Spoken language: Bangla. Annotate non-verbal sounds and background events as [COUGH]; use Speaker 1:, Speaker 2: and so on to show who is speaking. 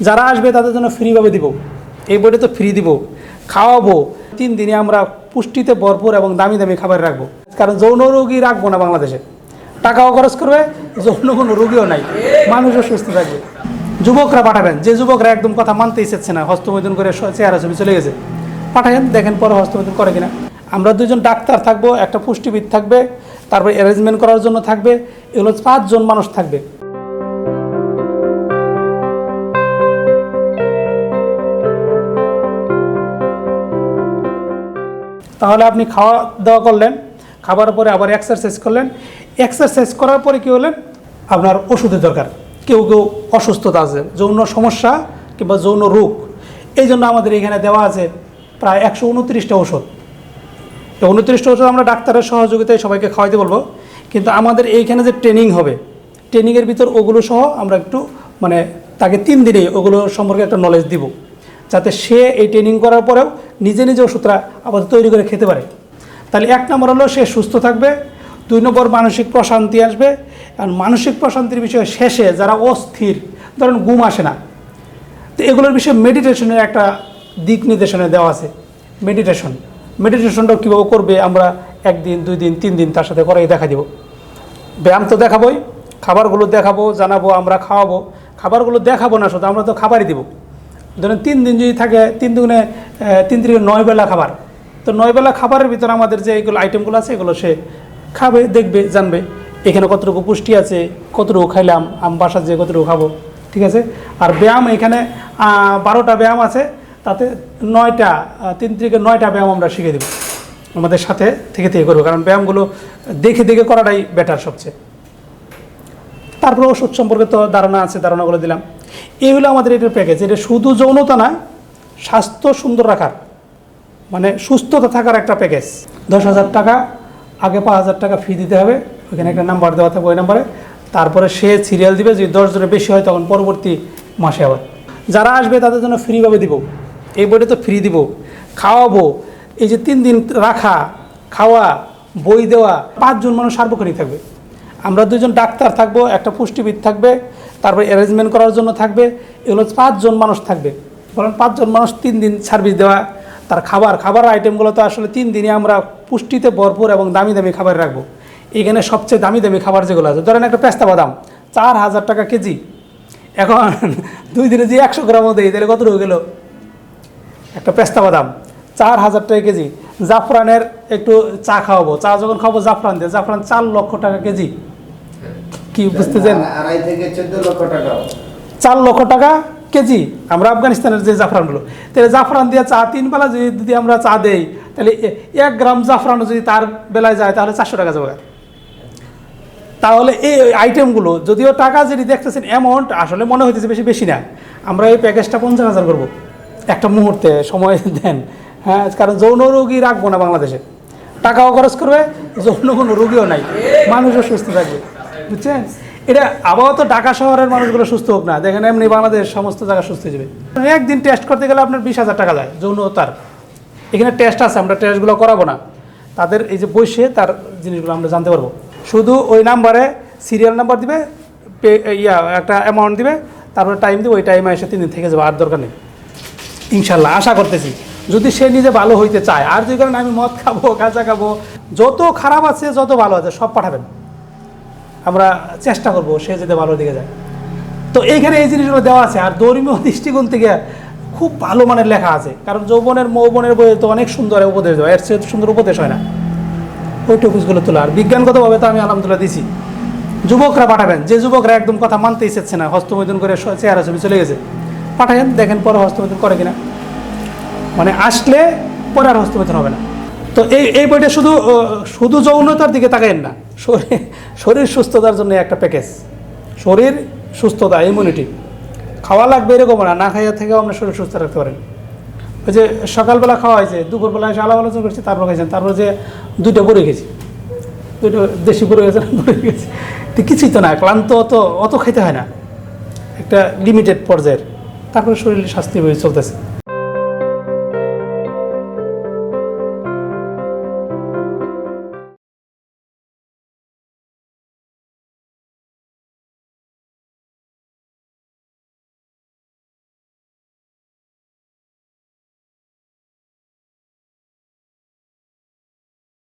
Speaker 1: যারা আসবে তাদের জন্য ফ্রিভাবে দিব। এই বইটা তো ফ্রি দিব। খাওয়াবো। তিন দিনে আমরা পুষ্টিতে ভরপুর এবং দামি দামি খাবার রাখব। কারণ যৌন রোগী রাখব না বাংলাদেশে। টাকাও খরচ করবে, যৌন কোনো রোগীও নাই। মানুষও সুস্থ থাকবে। যুবকরা পাঠাবেন। যে যুবকরা একদম কথা মানতে ইচ্ছেছে না হস্তমৈদন করে চেহারা ছবি চলে গেছে। পাঠাবেন দেখেন পরে হস্তমৈদন করে কিনা। আমরা দুজন ডাক্তার থাকব, একটা পুষ্টিবিদ থাকবে, তারপরে অ্যারেঞ্জমেন্ট করার জন্য থাকবে এগুলো পাঁচজন মানুষ থাকবে। তাহলে আপনি খাওয়া দাওয়া করলেন, খাবার পরে আবার এক্সারসাইজ করলেন। এক্সারসাইজ করার পরে কী হলেন? আপনার ওষুধের দরকার। কেউ কেউ অসুস্থতা আছে, যৌন সমস্যা কিংবা যৌন রোগ। এই জন্য আমাদের এখানে দেওয়া আছে প্রায় একশো উনত্রিশটা ওষুধ উনত্রিশটা ওষুধ আমরা ডাক্তারের সহযোগিতায় সবাইকে খাওয়াইতে বলব। কিন্তু আমাদের এইখানে যে ট্রেনিং হবে ট্রেনিংয়ের ভিতর ওগুলো সহ আমরা একটু মানে তাকে তিন দিনে ওগুলো সম্পর্কে একটা নলেজ দিব। যাতে সে এই ট্রেনিং করার পরেও নিজে নিজে ওষুধটা আবার তৈরি করে খেতে পারে। তাহলে এক নম্বর হলো সে সুস্থ থাকবে, দুই নম্বর মানসিক প্রশান্তি আসবে আর মানসিক প্রশান্তির বিষয়ে শেষে যারা অস্থির, ধরেন ঘুম আসে না, তো এগুলোর বিষয়ে মেডিটেশনের একটা দিক নির্দেশনা দেওয়া আছে। মেডিটেশন মেডিটেশনটা কীভাবে করবে আমরা একদিন, দুই দিন, তিন দিন তার সাথে করাই দেখা দিব। ব্যায়াম তো দেখাবোই, খাবারগুলো দেখাবো, জানাব, আমরা খাওয়াবো। খাবারগুলো দেখাবো না, শুধু আমরা তো খাবারই দিব। ধরেন তিন দিন যদি থাকে, তিন দুগুণে তিন থেকে নয় বেলা খাবার। তো নয় বেলা খাবারের ভিতরে আমাদের যে এগুলো আইটেমগুলো আছে, এগুলো সে খাবে, দেখবে, জানবে। এখানে কতটুকু পুষ্টি আছে, কতটুকু খাইলাম, আম বাসা যে কতটুকু খাব, ঠিক আছে? আর ব্যায়াম এখানে বারোটা ব্যায়াম আছে, তাতে নয়টা তিন থেকে নয়টা ব্যায়াম আমরা শিখে দেবো আমাদের সাথে থেকে থেকে করব, কারণ ব্যায়ামগুলো দেখে দেখে করাটাই বেটার সবচেয়ে। তারপরে ওষুধ সম্পর্কে তো ধারণা আছে, ধারণাগুলো দিলাম। এই হলো আমাদের এটার প্যাকেজ এটা শুধু যৌনতা না, স্বাস্থ্য সুন্দর রাখার মানে সুস্থতা থাকার একটা প্যাকেজ দশ হাজার টাকা, আগে পাঁচ হাজার টাকা ফি দিতে হবে। ওইখানে একটা নাম্বার দেওয়া থাকবে ওই নাম্বারে তারপরে সে সিরিয়াল দিবে, যদি দশ জনের বেশি হয়, তখন পরবর্তী মাসে আবার। যারা আসবে, তাদের জন্য ফ্রিভাবে দিব। এই বইটা তো ফ্রি দিব। খাওয়াবো। এই যে তিন দিন রাখা, খাওয়া, বই দেওয়া, পাঁচজন মানুষ সার্বক্ষণিক থাকবে। আমরা দুজন ডাক্তার থাকব, একটা পুষ্টিবিদ থাকবে তারপরে অ্যারেঞ্জমেন্ট করার জন্য থাকবে। এগুলো পাঁচজন মানুষ থাকবে। বলেন পাঁচজন মানুষ তিন দিন সার্ভিস দেওয়া, তার খাবার খাবার আইটেমগুলো তো আসলে তিন দিনে আমরা পুষ্টিতে ভরপুর এবং দামি দামি খাবার রাখব। এখানে সবচেয়ে দামি দামি খাবার যেগুলো আছে, ধরেন একটা পেস্তা বাদাম, চার হাজার টাকা কেজি। এখন দুই দিনে যে একশো গ্রামও দেয়, তাহলে কত রয়ে গেল? একটা পেস্তা বাদাম, চার হাজার টাকা কেজি। জাফরানের একটু চা খাওয়াবো। চা যখন খাব জাফরান দিয়ে, জাফরান চার লক্ষ টাকা কেজি। কি বুঝতেছেন
Speaker 2: আড়াই থেকে চোদ্দ লক্ষ টাকা।
Speaker 1: চার লক্ষ টাকা কেজি। আমরা আফগানিস্তানের যে জাফরানগুলো তাহলে জাফরান দিয়ে চা তিন বেলা যদি যদি আমরা চা দেই তাহলে এক গ্রাম জাফরান যদি তার বেলায় যায় তাহলে চারশো টাকা যাবে। তাহলে এই আইটেমগুলো যদিও টাকা যদি দেখতেছেন অ্যামাউন্ট আসলে মনে হইতেছে বেশি বেশি না। আমরা এই প্যাকেজটা পঞ্চাশ হাজার করব। একটা মুহূর্তে সময় দেন। হ্যাঁ কারণ যৌন রোগী রাখব না বাংলাদেশে। টাকাও খরচ করবে যৌন কোনো রোগীও নাই। মানুষও সুস্থ থাকবে। বুঝছেন? এটা আপাতত ঢাকা শহরের মানুষগুলো সুস্থ হোক না। দেখেন এমনি বাংলাদেশ সমস্ত জায়গা সুস্থ যাবে। একদিন টেস্ট করতে গেলে আপনার বিশ হাজার টাকা যায় যৌনতার এখানে টেস্ট আছে, আমরা টেস্টগুলো করাবো না। তাদের এই যে বসে তার জিনিসগুলো আমরা জানতে পারব। শুধু ওই নাম্বারে সিরিয়াল নাম্বার দিবে পে ইয়া, একটা অ্যামাউন্ট দিবে, তারপরে টাইম দিবে, ওই টাইমে এসে তিন দিন থেকে যাবে, আর দরকার নেই। ইনশাল্লাহ, আশা করতেছি। যদি সে নিজে ভালো হইতে চায়, আর যদি কারণ আমি মদ খাব, গাঁজা খাব, যত খারাপ আছে, যত ভালো আছে, সব পাঠাবেন। আমরা চেষ্টা করব সে যাতে ভালো দিকে যায়। তো এইখানে এই জিনিসগুলো দেওয়া আছে, আর ধর্মীয় [LAUGHS] দৃষ্টিকোণ থেকে খুব ভালো মানের লেখা আছে। কারণ যৌবনের, মৌবনের বইয়ে তো অনেক সুন্দর উপদেশ দেওয়া, এর চেয়ে সুন্দর উপদেশ হয় না। ওই টপিকসগুলো তোলা। আর বিজ্ঞানগতভাবে তো আমি আলহামদুলিল্লাহ দিছি। যুবকরা পাঠাবেন, যে যুবকরা একদম কথা মানতে ইচ্ছে না হস্তমৈদন করে চেহারা ছবি চলে গেছে। পাঠাবেন দেখেন পরে হস্তমৈদন করে কিনা। মানে আসলে পরে আর হস্তমৈথুন হবে না। তো এই এই বইটা শুধু শুধু যৌনতার দিকে তাকাইন না। শরীর শরীর সুস্থতার জন্য একটা প্যাকেজ শরীর সুস্থতা ইমিউনিটি খাওয়া লাগবে এরকম না না খাইয়া থেকেও আমরা শরীর সুস্থ রাখতে পারেন। ওই যে সকালবেলা খাওয়া হয়েছে দুপুরবেলা এসে আলাপ আলোচনা করছি, তারপর খাইছেন, তারপর যে দুইটা বড়ি গেছি দুটো দেশি বড়ি গেছে বড়ি গেছি তো কিছুই তো না, ক্লান্ত অত অত খাইতে হয় না। একটা লিমিটেড পর্যায়ের। তারপরে শরীর স্বাস্থ্য চলতেছে।